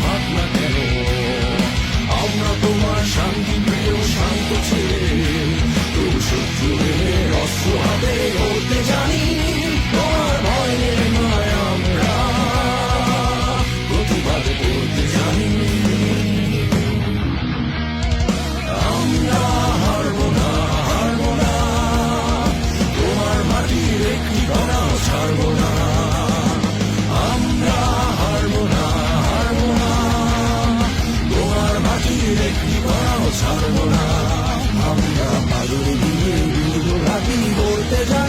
ভাবনা কেন আমরা তোমার শান্তি প্রিয় শান্ত ছেলে তবু হাতে জানি। ছাড়বো না আমরা মাদুর দিয়ে করতে যাই।